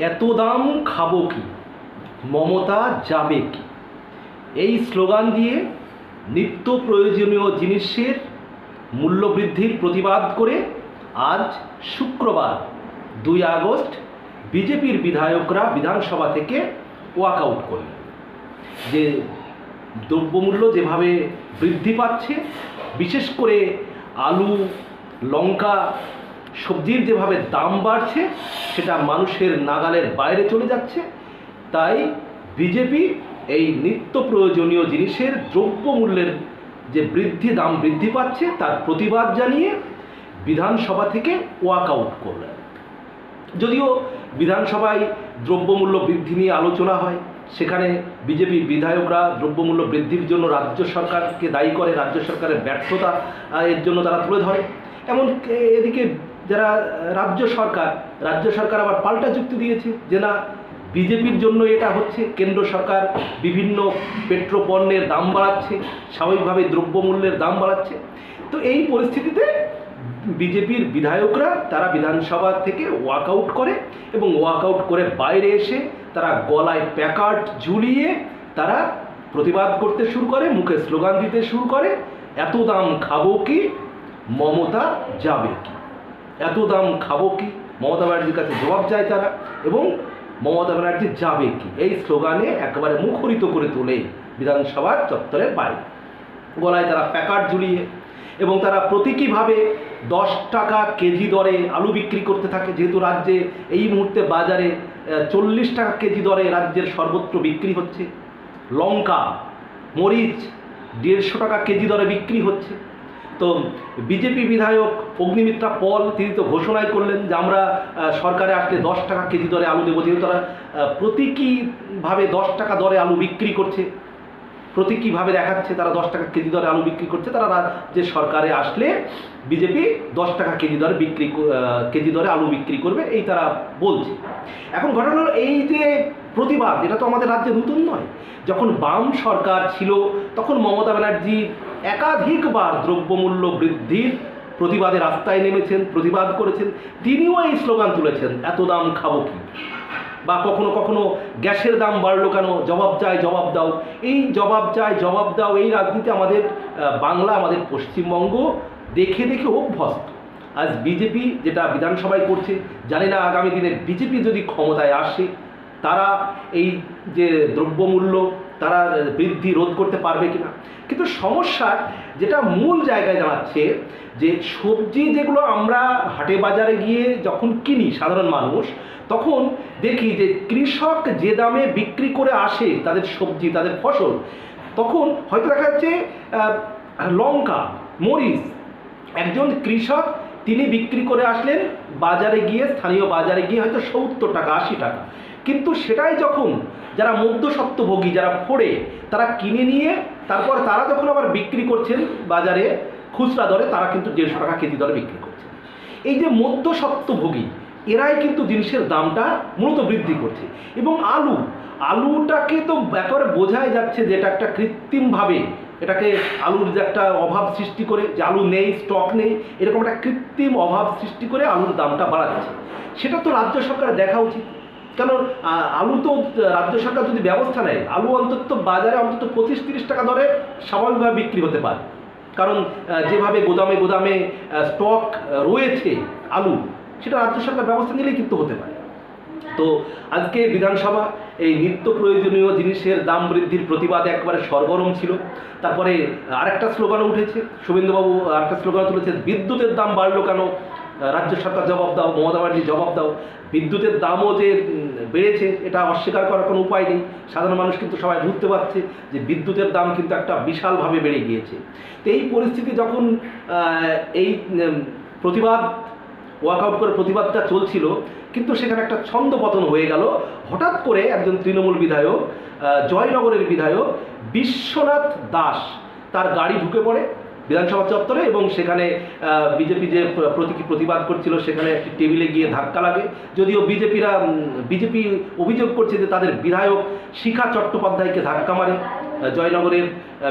এত দাম খাব কি? মমতা যাবে কি? এই স্লোগান দিয়ে নিত্য প্রয়োজনীয় জিনিসের মূল্যবৃদ্ধির প্রতিবাদ করে আজ শুক্রবার দুই আগস্ট বিজেপির বিধায়করা বিধানসভা থেকে ওয়াক আউট করলেন। যে দ্রব্যমূল্য যেভাবে বৃদ্ধি পাচ্ছে, বিশেষ করে আলু, লঙ্কা সবজির যেভাবে দাম বাড়ছে, সেটা মানুষের নাগালের বাইরে চলে যাচ্ছে। তাই বিজেপি এই নিত্য প্রয়োজনীয় জিনিসের দ্রব্যমূল্যের যে বৃদ্ধি, দাম বৃদ্ধি পাচ্ছে, তার প্রতিবাদ জানিয়ে বিধানসভা থেকে ওয়াক আউট করলেন। যদিও বিধানসভায় দ্রব্যমূল্য বৃদ্ধি নিয়ে আলোচনা হয়, সেখানে বিজেপি বিধায়করা দ্রব্যমূল্য বৃদ্ধির জন্য রাজ্য সরকারকে দায়ী করে, রাজ্য সরকারের ব্যর্থতা এর জন্য তারা তুলে ধরে। এমন এদিকে যারা রাজ্য সরকার রাজ্য সরকার আবার পাল্টা যুক্তি দিয়েছে যে না, বিজেপির জন্য এটা হচ্ছে, কেন্দ্র সরকার বিভিন্ন পেট্রোপণ্যের দাম বাড়াচ্ছে, স্বাভাবিকভাবে দ্রব্যমূল্যের দাম বাড়াচ্ছে। তো এই পরিস্থিতিতে বিজেপির বিধায়করা তারা বিধানসভা থেকে ওয়াকআউট করে এবং ওয়াকআউট করে বাইরে এসে তারা গলায় প্যাকার্ড ঝুলিয়ে তারা প্রতিবাদ করতে শুরু করে, মুখে স্লোগান দিতে শুরু করে, এত দাম খাব কি? মমতা যাবে কি? এত দাম খাব কি? মমতা ব্যানার্জির কাছে জবাব চায় তারা। এবং মমতা ব্যানার্জি যাবে কি? এই স্লোগানে একেবারে মুখরিত করে তোলে বিধানসভার চত্বরের বাইরে। গলায় তারা প্যাকার্ড ঝুলিয়ে এবং তারা প্রতীকীভাবে দশ টাকা কেজি দরে আলু বিক্রি করতে থাকে। যেহেতু রাজ্যে এই মুহূর্তে বাজারে চল্লিশ টাকা কেজি দরে রাজ্যের সর্বত্র বিক্রি হচ্ছে। লঙ্কা, মরিচ, দেড়শো টাকা কেজি দরে বিক্রি হচ্ছে। তো বিজেপি বিধায়ক অগ্নিমিত্রা পল, তিনি তো ঘোষণাই করলেন যে আমরা সরকারে আসলে দশ টাকা কেজি দরে আলু দেবো। যেহেতু তারা প্রতীকীভাবে দশ টাকা দরে আলু বিক্রি করছে, প্রতীকীভাবে দেখাচ্ছে তারা দশ টাকা কেজি দরে আলু বিক্রি করছে, তারা যে সরকারে আসলে বিজেপি দশ টাকা কেজি দরে বিক্রি কেজি দরে আলু বিক্রি করবে, এই তারা বলছে। এখন ঘটনা হলো এই যে প্রতিবাদ, এটা তো আমাদের রাজ্যে নতুন নয়। যখন বাম সরকার ছিল, তখন মমতা ব্যানার্জি একাধিকবার দ্রব্যমূল্য বৃদ্ধির প্রতিবাদে রাস্তায় নেমেছেন, প্রতিবাদ করেছেন, তিনিও এই স্লোগান তুলেছেন, এত দাম খাব কি? বা কখনো কখনো, গ্যাসের দাম বাড়লো কেন? জবাব চাই, জবাব দাও। এই জবাব চাই, জবাব দাও, এই রাজনীতি আমাদের বাংলা, আমাদের পশ্চিমবঙ্গ দেখে দেখে অভ্যস্ত। আজ বিজেপি যেটা বিধানসভায় করছে, জানি না আগামী দিনে বিজেপি যদি ক্ষমতায় আসে তারা এই যে দ্রব্যমূল্য তারা বৃদ্ধি রোধ করতে পারবে কিনা। কিন্তু সমস্যা যেটা মূল জায়গায় দাঁড়াচ্ছে যে সবজি যেগুলো আমরা হাটে বাজারে গিয়ে যখন কিনি সাধারণ মানুষ, তখন দেখি যে কৃষক যে দামে বিক্রি করে আসে তাদের সবজি, তাদের ফসল, তখন হয়তো দেখা যাচ্ছে লঙ্কা, মরিচ, একজন কৃষক তিনি বিক্রি করে আসলেন, বাজারে গিয়ে, স্থানীয় বাজারে গিয়ে হয়তো সত্তর টাকা, আশি টাকা। কিন্তু সেটাই যখন যারা মধ্যস্বত্বভোগী যারা ফোড়ে তারা কিনে নিয়ে, তারপর তারা যখন আবার বিক্রি করছেন বাজারে, খুচরা দরে, তারা কিন্তু দেড়শো টাকা কেজি দরে বিক্রি করছেন। এই যে মধ্যস্বত্বভোগী এরাই কিন্তু জিনিসের দামটা মূলত বৃদ্ধি করছে। এবং আলু, আলুটাকে তো একেবারে বোঝাই যাচ্ছে যে এটা একটা কৃত্রিমভাবে, এটাকে আলুর যে একটা অভাব সৃষ্টি করে, যে আলু নেই, স্টক নেই, এরকম একটা কৃত্রিম অভাব সৃষ্টি করে আলুর দামটা বাড়াচ্ছে। সেটা তো রাজ্য সরকারের দেখা উচিত। আহ, আলু তো রাজ্য সরকার যদি ব্যবস্থা নেয় আলু অন্তত বাজারে অন্তত পঁচিশ তিরিশ টাকা দরে স্বাভাবিকভাবে বিক্রি হতে পারে। কারণ যেভাবে গোদামে গোদামে স্টক রয়েছে আলু সেটা রাজ্য সরকার ব্যবস্থা নিলেই কিন্তু হতে পারে। তো আজকে বিধানসভা এই নিত্য প্রয়োজনীয় জিনিসের দাম বৃদ্ধির প্রতিবাদ একবারে সরগরম ছিল। তারপরে আরেকটা স্লোগানও উঠেছে। শুভেন্দুবাবু আরেকটা স্লোগান তুলেছে বিদ্যুতের দাম বাড়লো কেন? রাজ্য সরকার জবাব দাও, মমতা ব্যানার্জি জবাব দাও। বিদ্যুতের দামও যে বেড়েছে, এটা অস্বীকার করার কোনো উপায় নেই। সাধারণ মানুষ কিন্তু সবাই বুঝতে পারছে যে, বিদ্যুতের দাম কিন্তু একটা বিশালভাবে বেড়ে গিয়েছে। তো এই পরিস্থিতি যখন এই প্রতিবাদ ওয়াকআউট করে প্রতিবাদটা চলছিল, কিন্তু সেখানে একটা ছন্দপতন হয়ে গেল। হঠাৎ করে একজন তৃণমূল বিধায়ক জয়নগরের বিধায়ক বিশ্বনাথ দাস তার গাড়ি ঢুকে পড়ে। বিধানসভা চত্বরে এবং সেখানে বিজেপি যে প্র- প্রতীকী প্রতিবাদ করছিল, সেখানে একটি টেবিলে গিয়ে ধাক্কা লাগে। যদিও বিজেপিরা বিজেপি অভিযোগ করছে যে তাদের বিধায়ক শিখা চট্টোপাধ্যায়কে ধাক্কা মারে। জয়নগরের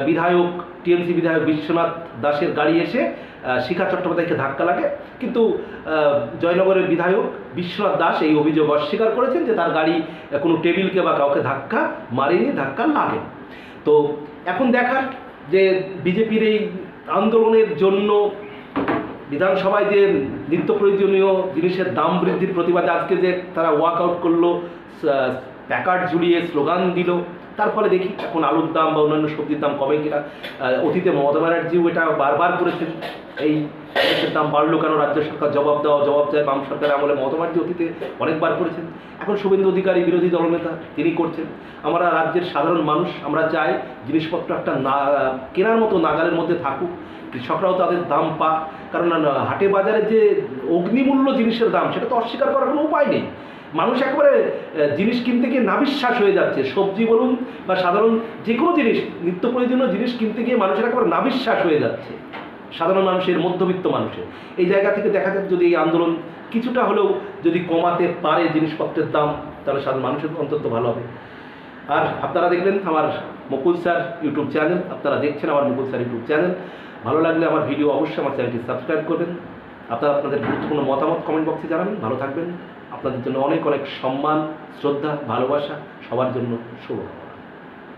বিধায়ক, টিএমসি বিধায়ক বিশ্বনাথ দাসের গাড়ি এসে শিখা চট্টোপাধ্যায়কে ধাক্কা লাগে। কিন্তু জয়নগরের বিধায়ক বিশ্বনাথ দাস এই অভিযোগ অস্বীকার করেছেন যে তার গাড়ি কোনো টেবিলকে বা কাউকে ধাক্কা মারেনি, ধাক্কা লাগে তো এখন দেখার যে বিজেপির এই আন্দোলনের জন্য বিধানসভায় যে নিত্য প্রয়োজনীয় জিনিসের দাম বৃদ্ধির প্রতিবাদে আজকে যে তারা ওয়াকআউট করল প্যাকার্ড ঝুলিয়ে স্লোগান দিল, তার ফলে দেখি এখন আলুর দাম বা অন্যান্য সবজির দাম কমে কিনা। অতীতে মমতা ব্যানার্জিও এটা বারবার করেছেন। এই দাম বাড়লো কেন? রাজ্য সরকার জবাব দেওয়া জবাব চায় বাম সরকারের আমলে মমতা ব্যানার্জি অতীতে অনেকবার করেছেন। এখন শুভেন্দু অধিকারী, বিরোধী দলনেতা তিনি করছেন। আমরা রাজ্যের সাধারণ মানুষ, আমরা চাই জিনিসপত্র একটা না, কেনার মতো নাগালের মধ্যে থাকুক। কৃষকরাও তাদের দাম পাক। কারণ হাটে বাজারে যে অগ্নিমূল্য জিনিসের দাম, সেটা তো অস্বীকার করার কোনো উপায় নেই। মানুষ একেবারে জিনিস কিনতে গিয়ে নাবিশ্বাস হয়ে যাচ্ছে। সবজি বলুন বা সাধারণ যে কোনো জিনিস, নিত্য প্রয়োজনীয় জিনিস কিনতে গিয়ে মানুষের একেবারে নাবিশ্বাস হয়ে যাচ্ছে। সাধারণ মানুষের, মধ্যবিত্ত মানুষের। এই জায়গা থেকে দেখা যাক যদি এই আন্দোলন কিছুটা হলেও যদি কমাতে পারে জিনিসপত্রের দাম, তাহলে সাধারণ মানুষের অন্তত ভালো হবে। আর আপনারা দেখবেন আমার মুকুল স্যার ইউটিউব চ্যানেল, আপনারা দেখছেন আমার মুকুল স্যার ইউটিউব চ্যানেল। ভালো লাগলে আমার ভিডিও অবশ্যই আমার চ্যানেলটি সাবস্ক্রাইব করবেন। আপনারা আপনাদের গুরুত্বপূর্ণ মতামত কমেন্ট বক্সে জানাবেন, ভালো থাকবেন। আপনাদের জন্য অনেক অনেক সম্মান, শ্রদ্ধা, ভালোবাসা, সবার জন্য শুভ।